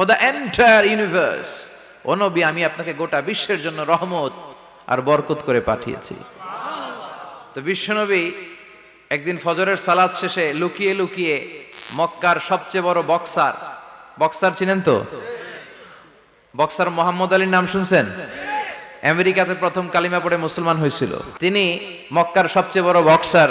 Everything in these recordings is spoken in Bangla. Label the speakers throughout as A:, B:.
A: for the entire universe ও নবী আমি আপনাকে গোটা বিশ্বের জন্য রহমত আর বরকত করে পাঠিয়েছি। তো বিশ্বনবী একদিন ফজরের সালাদ শেষে লুকিয়ে লুকিয়ে মক্কার সবচেয়ে বড় বক্সার বক্সার চিনেন তো? বক্সার মোহাম্মদ আলীর নাম শুনছেন? আমেরিকাতে প্রথম কালিমা পড়ে মুসলমান হয়েছিল। তিনি মক্কার সবচেয়ে বড় বক্সার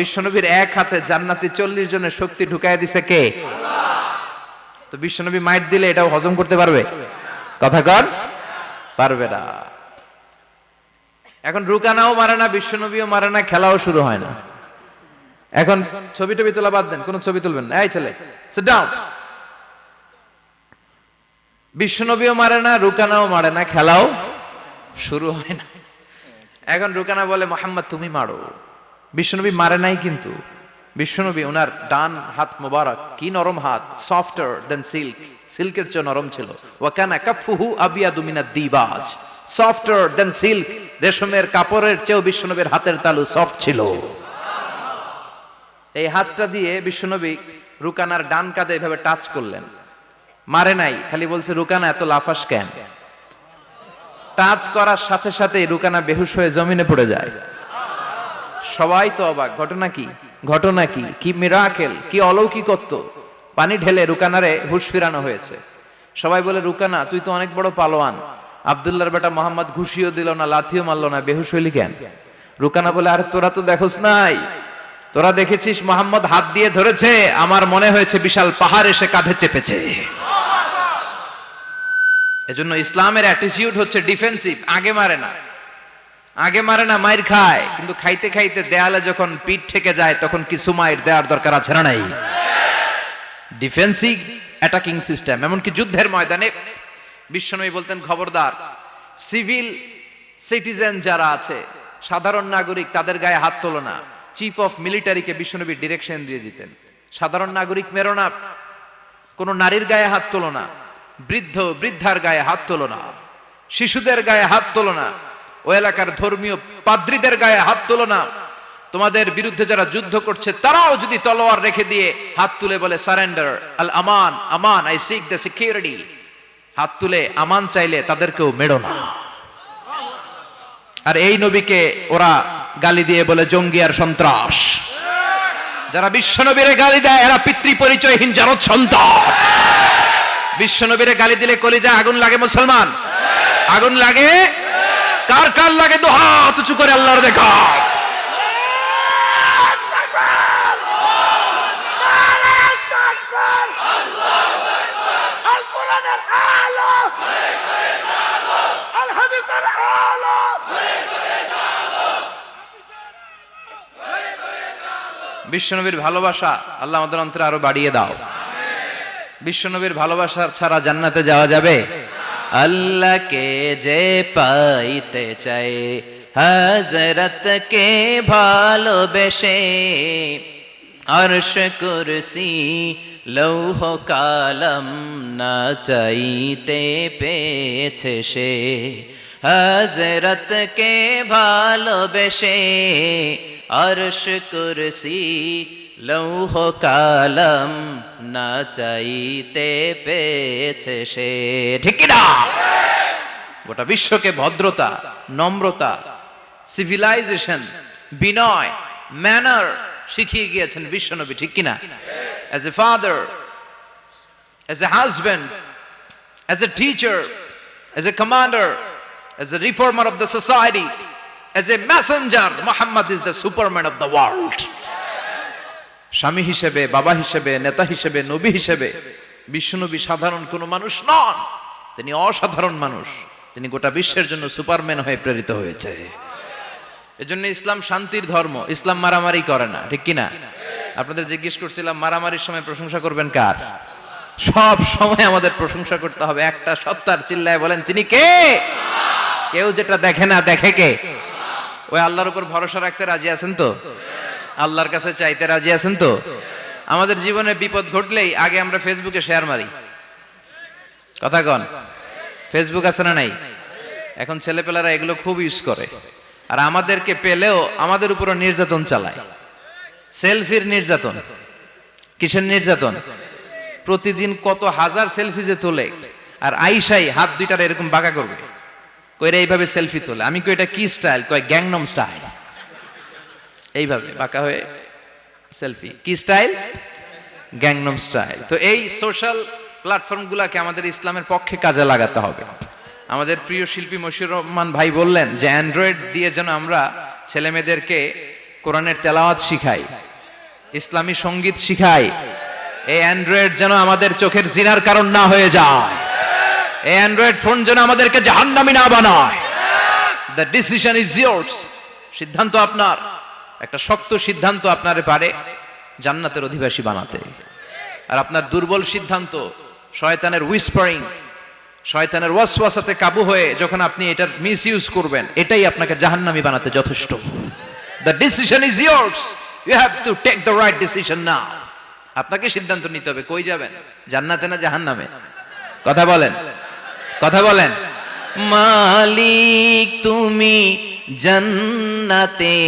A: বিশ্বনবীর এক হাতে জান্নাতি চল্লিশ জনের শক্তি ঢুকাই দিছে কে? তো বিশ্বনবী মাইট দিলে এটাও হজম করতে পারবে? কথা কর, পারবে না। এখন রুকানাও মারে না, বিশ্বনবীও মারে না, খেলাও শুরু হয় না। এখন ছবি টবি তোলা বাদ দেন, কোন ছবি তুলবেন এই ছেলে ডাউন বিশ্বনবীও মারে না, রুকানাও মারে না, খেলাও শুরু হয় না। এখন রুকানা বলে, মোহাম্মদ, তুমি মারো। বিশ্বনবী মারে নাই কিন্তু। বিশ্বনবী ওনার ডান হাত মোবারক, কি নরম হাত সফটার দেন সিল্ক সিল্কের চেয়ে নরম ছিল। আবিয়াদু মিনাদ দিবাজ সফটার দেন সিল্ক রেশমের কাপড়ের চেয়েও বিশ্বনবীর হাতের তালু সফট ছিল। এই হাতটা দিয়ে বিশ্বনবী রুকানার ডান কাঁধে এভাবে টাচ করলেন। মারে নাই, খালি বলছে, রুকানা, এত লাফাস কেন? টাচ করার সাথে সাথে রুকানা বেহুশ হয়ে জমিনে পড়ে যায়। সবাই তো অবাক। ঘটনা কি? ঘটনা কি? কি মিরাকেল কি অলৌকিকত্ব? পানি ঢেলে রুকানারে হুশ ফিরানো হয়েছে। সবাই বলে, রুকানা, তুই তো অনেক বড় পালোয়ান। আবদুল্লাহর বেটা মোহাম্মদ ঘুষিও দিল না, লাথিও মারলো না, বেহুশ হইলি কেন? রুকানা বলে, আরে, তোরা তো দেখোস নাই। তোরা দেখেছিস মোহাম্মদ হাত দিয়ে ধরেছে, আমার মনে হয়েছে বিশাল পাহাড় এসে কাঁধে চেপেছে। এজন্য ইসলামের অ্যাটিটিউড হচ্ছে ডিফেন্সিভ আগে মারে না। আগে মারে না, মায়ের খায়। কিন্তু খাইতে খাইতে দেয়ালে যখন পিঠ থেকে যায়, তখন কিছু মায়ের দেওয়ার দরকার আছে না নাই? ডিফেন্সিভ অ্যাটাকিং সিস্টেম এমনকি যুদ্ধের ময়দানে বিশ্বনবী বলতেন, খবরদার সিভিল সিটিজেন যারা আছে, সাধারণ নাগরিক তাদের গায়ে হাত তোলো না। চিফ অফ মিলিটারিকে বিশ্বনবী ডিরেকশন দিয়ে দিতেন। সাধারণ নাগরিক মেরো না, কোন নারীর গায়ে হাত তোলো না, বৃদ্ধ, বৃদ্ধার গায়ে হাত তোলো না, শিশুদের গায়ে হাত তোলো না। ও এলাকার ধর্মীয় পাদ্রীদের গায়ে হাত তোলো না। তোমাদের বিরুদ্ধে যারা যুদ্ধ করছে, তারাও যদি তলোয়ার রেখে দিয়ে হাত তুলে বলে সারেন্ডার আল আমান আমান আই সিক দ্য সিকিউরিটি হাত তুলে আমান চাইলে তাদেরকেও মেড়ো না। আর এই নবীকে ওরা গালি দিয়ে বলে, জঙ্গি আর সন্ত্রাস। যারা বিশ্বনবীরে গালি দেয়, এরা পিতৃ পরিচয়হীন জারদ সন্তান। বিশ্বনবীরে গালি দিলে কলিজা আগুন লাগে মুসলমান। আগুন লাগে হাত উঁচু করে আল্লাহর দেখা বিশ্বনবীর ভালোবাসা আল্লাহ আমাদের অন্তরে আরও বাড়িয়ে দাও। বিশ্বনবীর ভালোবাসা ছাড়া জান্নাতে যাওয়া যাবে? আল্লাহকে যে পাইতে চাই হজরত কে ভালোবেসে অর্শ কুরসি লৌহ কালম না চাইতে পেয়েছে সে। হজরত কে ভালোবেসে অর্শ কুরসি লৌহ কালম না চাইতে পেয়েছে সে। ঠিক না গোটা বিশ্বকে ভদ্রতা, নম্রতা সিভিলাইজেশন বিনয় ম্যানার শিখিয়ে গিয়েছেন বিশ্বনবী, ঠিক কিনা? As a father as a husband as a teacher as a commander as a reformer of the society as a messenger Mohammad is the superman of the world স্বামী হিসেবে, বাবা হিসেবে, নেতা হিসেবে, নবী হিসেবে বিশ্বনবী সাধারণ কোনো মানুষ নন। তিনি অসাধারণ মানুষ। তিনি গোটা বিশ্বের জন্য সুপারম্যান হয়ে প্রেরিত হয়েছে। এজন্য ইসলাম শান্তির ধর্ম। ইসলাম মারামারি করে না, ঠিক কিনা? আপনাদের জিজ্ঞেস করছিলাম, মারামারির সময় প্রশংসা করবেন কার? সব সময় আমাদের প্রশংসা করতে হবে। একটা সত্তার চিল্লায় বলেন, তিনি কে? কেউ যেটা দেখে না, দেখে কে? ওই আল্লাহর উপর ভরসা রাখতে রাজি আছেন তো? আল্লাহর কাছে চাইতে রাজি আছেন তো? আমাদের জীবনে বিপদ ঘটলেই আগে আমরা ফেসবুকে শেয়ার মারি। কথা কন। ফেসবুক আছে না নাই? এখন ছেলেপেলারা এগুলো খুব ইউজ করে। আর আমাদেরকে পেলেও আমাদের উপরও নির্যাতন চালায়। সেলফির নির্যাতন। কিসের নির্যাতন? প্রতিদিন কত হাজার সেলফি যে তোলে। আর আইসাই হাত দুইটার এরকম বাঁকা করবে। কইরা এইভাবে সেলফি তোলে। আমি কই এটা কি স্টাইল? কয় গ্যাংনম স্টাইল। এইভাবে, বাঁকা হয়ে সেলফি কি স্টাইল গ্যাংনম স্টাইল তো এই সোশ্যাল প্ল্যাটফর্মগুলোকে আমাদের ইসলামের পক্ষে কাজে লাগাতে হবে। আমাদের প্রিয় শিল্পী মশিউর রহমান ভাই বললেন যে অ্যান্ড্রয়েড দিয়ে যেন আমরা ছেলে মেয়েদেরকে কোরআনের তেলাওয়াত শিখাই, ইসলামী সংগীত শিখাই, এই অ্যান্ড্রয়েড যেন আমাদের চোখের জিনার কারণ না হয়ে যায়, এই অ্যান্ড্রয়েড ফোন যেন আমাদেরকে জাহান্নামি না বানায়। দ্য ডিসিশন ইজ ইয়ার্স সিদ্ধান্ত আপনার। একটা শক্ত সিদ্ধান্ত আপনারে পারে জান্নাতের অধিবাসী বানাতে। আর আপনার দুর্বল সিদ্ধান্ত, শয়তানের উইসপারিং শয়তানের ওয়াসওয়াসাতে কাবু হয়ে যখন আপনি এটার মিস ইউজ করবেন, এটাই আপনাকে জাহান্নামি বানাতে যথেষ্ট। The decision is yours you have to take the right decision now আপনাকে সিদ্ধান্ত নিতে হবে, কই যাবেন? জান্নাতে না জাহান্নামে? কথা বলেন। কথা বলেন। মালিক তুমি জান্নাতে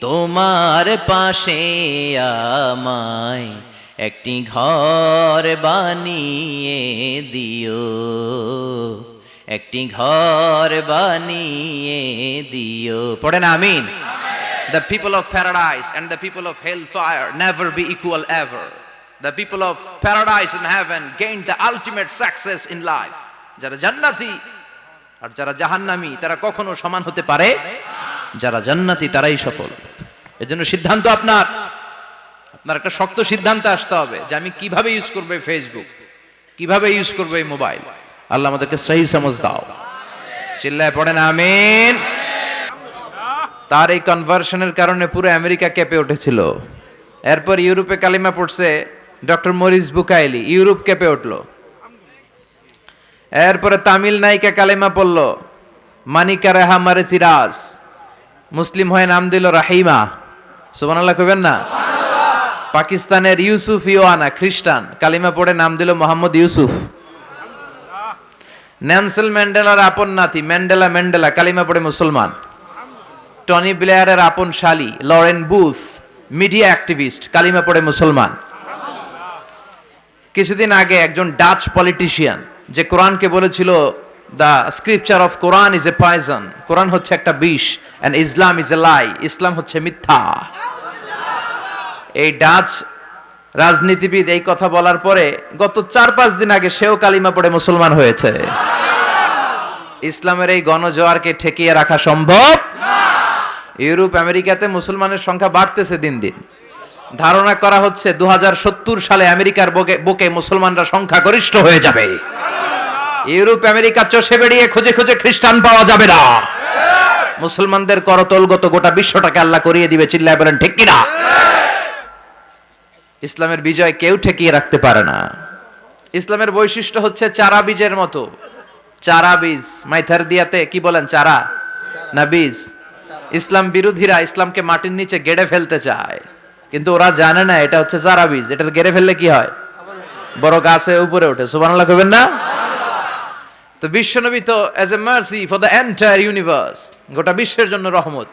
A: তোমার পাশে আমায় একটি ঘর বানিয়ে দিও একটি ঘর বানিয়ে দিও পড়েন আমিন The people of paradise and the people of hellfire never be equal ever. The people of paradise and heaven gain the ultimate success in life. যারা জান্নাতি আর যারা জাহান্নামী, তারা কখনো সমান হতে পারে? যারা জান্নাতি, তারাই সফল। এজন্য সিদ্ধান্ত আপনার। আপনার একটা শক্ত সিদ্ধান্ত আসতে হবে যে আমি কীভাবে ইউজ করব ফেসবুক কীভাবে ইউজ করব মোবাইল আল্লাহ আমাদেরকে সহি সমজ দাও। চিল্লায় পড়েন, আমিন। তার এই কনভার্সনের কারণে পুরো আমেরিকা কেঁপে উঠেছিল। এরপর ইউরোপে কালিমা পড়ছে, ডক্টর মরিস বুকাইলি, ইউরোপ কেঁপে উঠল। এরপরে তামিল নায়িকা কালিমা পড়ল, মানিকা রেহা মারে তিরাজ। মুসলিম হয়ে নাম দিল রাহিমা। সুবহানাল্লাহ কইবেন না? পাকিস্তানের ইউসুফ ইওয়ানা, খ্রিস্টান। কালিমা পড়ে নাম দিল মোহাম্মদ ইউসুফ। ন্যান্সেল ম্যান্ডেলার আপন নাতি, ম্যান্ডেলা ম্যান্ডেলা, কালিমা পড়ে মুসলমান। টনি ব্লেয়ারের আপন শালি, লরেন বুথ, মিডিয়া অ্যাক্টিভিস্ট, কালিমা পড়ে মুসলমান। কিছুদিন আগে একজন ডাচ পলিটিশিয়ান যে কোরআনকে বলেছিল the scripture of Quran is a poison কোরআন হচ্ছে একটা বিষ এন্ড ইসলাম ইজ এ লাই ইসলাম হচ্ছে মিথ্যা। এই ডাচ রাজনীতিবিদ এই কথা বলার পরে গত চার পাঁচ দিন আগে সেও কালিমা পড়ে মুসলমান হয়েছে। ইসলামের এই গণজোয়ারকে ঠেকিয়ে রাখা সম্ভব? ইউরোপ, আমেরিকাতে মুসলমানের সংখ্যা বাড়তেছে দিন দিন। ধারণা করা হচ্ছে দু হাজার সত্তর সালে আমেরিকার বুকে বুকে মুসলমানরা সংখ্যা গরিষ্ঠ হয়ে যাবে। ইউরোপ, আমেরিকা, চষে বেরিয়ে খুঁজে খুঁজে খ্রিস্টান পাওয়া যাবে না। মুসলমানদের করতলগত গোটা বিশ্বটাকে আল্লাহ করিয়ে দিবে, চিল্লায় বলেন, ঠিক কিনা? ইসলামের বিজয় কেউ ঠেকিয়ে রাখতে পারে না। ইসলামের বৈশিষ্ট্য হচ্ছে চারা বীজের মতো। চারা বীজ, মাইথার দিয়াতে, কি বলেন, চারা? না, বীজ। ইসলাম বিরোধীরা ইসলামকে মাটির নিচে গেড়ে ফেলতে চায়। কিন্তু ওরা জানে না, এটা হচ্ছে চারা বীজ। এটা গেড়ে ফেললে কি হয়? বড় গাছে উপরে ওঠে। সুবহানাল্লাহ কইবেন না? তো বিশ্বনবী তো as a mercy for the entire universe গোটা বিশ্বের জন্য রহমত।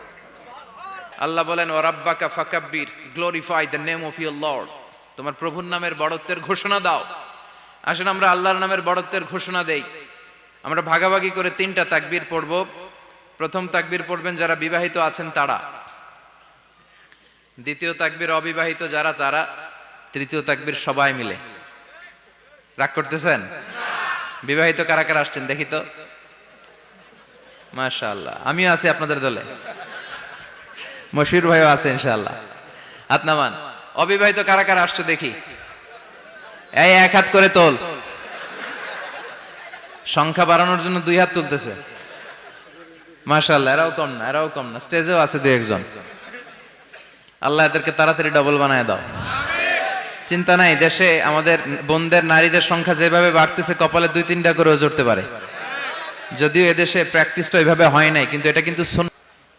A: আল্লাহ বলেন, ও রাব্বাকা ফাকাব্বির glorify the name of your lord তোমার প্রভুর নামের বড়ত্বের ঘোষণা দাও। আসেন আমরা আল্লাহর নামের বড়ত্বের ঘোষণা দেই। আমরা ভাগাভাগি করে তিনটা তাকবীর পড়ব। প্রথম তাকবীর পড়বেন যারা বিবাহিত আছেন তারা। দ্বিতীয় তাকবীর অবিবাহিত যারা তারা। তৃতীয় তাকবীর সবাই মিলে। রাগ করতেছেন? বিবাহিত কারা কারা আসছেন দেখি তো। মাশাআল্লাহ, আমিও আছি আপনাদের দলে। মশির ভাইও আছে ইনশাআল্লাহ। হাত নামান অবিবাহিত কারা কারা আসছে দেখি। এই এক হাত করে তোল। সংখ্যা বাড়ানোর জন্য দুই হাত তুলতেছে। মাশাআল্লাহ, এরাও কম না, এরাও কম না, স্টেজেও আছে দুই একজন। আল্লাহ এদেরকে তাড়াতাড়ি ডবল বানায় দাও। চিন্তা নাই, দেশে আমাদের বোনদের নারীদের সংখ্যা যেভাবে বাড়তেছে, কপালে দুই তিনটা করেও জড়তে পারে। যদিও এদেশে প্র্যাকটিসটা ওইভাবে হয় নাই, কিন্তু এটা কিন্তু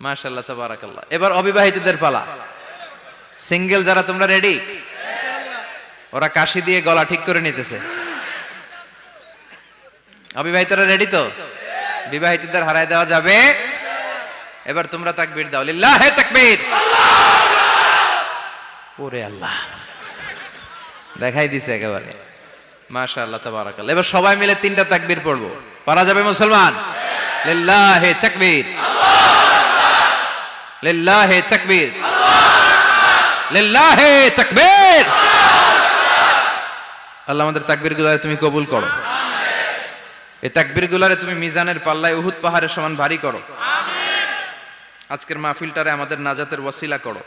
A: মাশাল্লাহ এবার অবিবাহিতদের পালা। সিঙ্গেল যারা, তোমরা রেডি ওরা কাশি দিয়ে গলা ঠিক করে নিতেছে। অবিবাহিতরা রেডি তো? বিবাহিতদের হারায় দেওয়া যাবে। এবার তোমরা তাকবীর দাও। লিল্লাহে তাকবীর। ওরে আল্লাহ। দেখাই দিছে একেবারে। মাশাআল্লাহ, তাবারাকাল্লাহ। এবার সবাই মিলে তিনটা তাকবীর পড়ব। পারা যাবে মুসলমান? লিল্লাহে তাকবীর। লিল্লাহে তাকবীর। লিল্লাহে তাকবীর। আল্লাহ আমাদের তাকবীর গুলারে তুমি কবুল করো। এই তাকবীর গুলারে তুমি মিজানের পাল্লায় উহুদ পাহাড়ের সমান ভারী করো। আজকের মাহফিলটারে আমাদের নাজাতের ওয়াসিলা করো।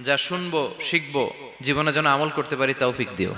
A: যা শুনব, শিখব জীবনে যেন আমল করতে পারি তৌফিক দিও।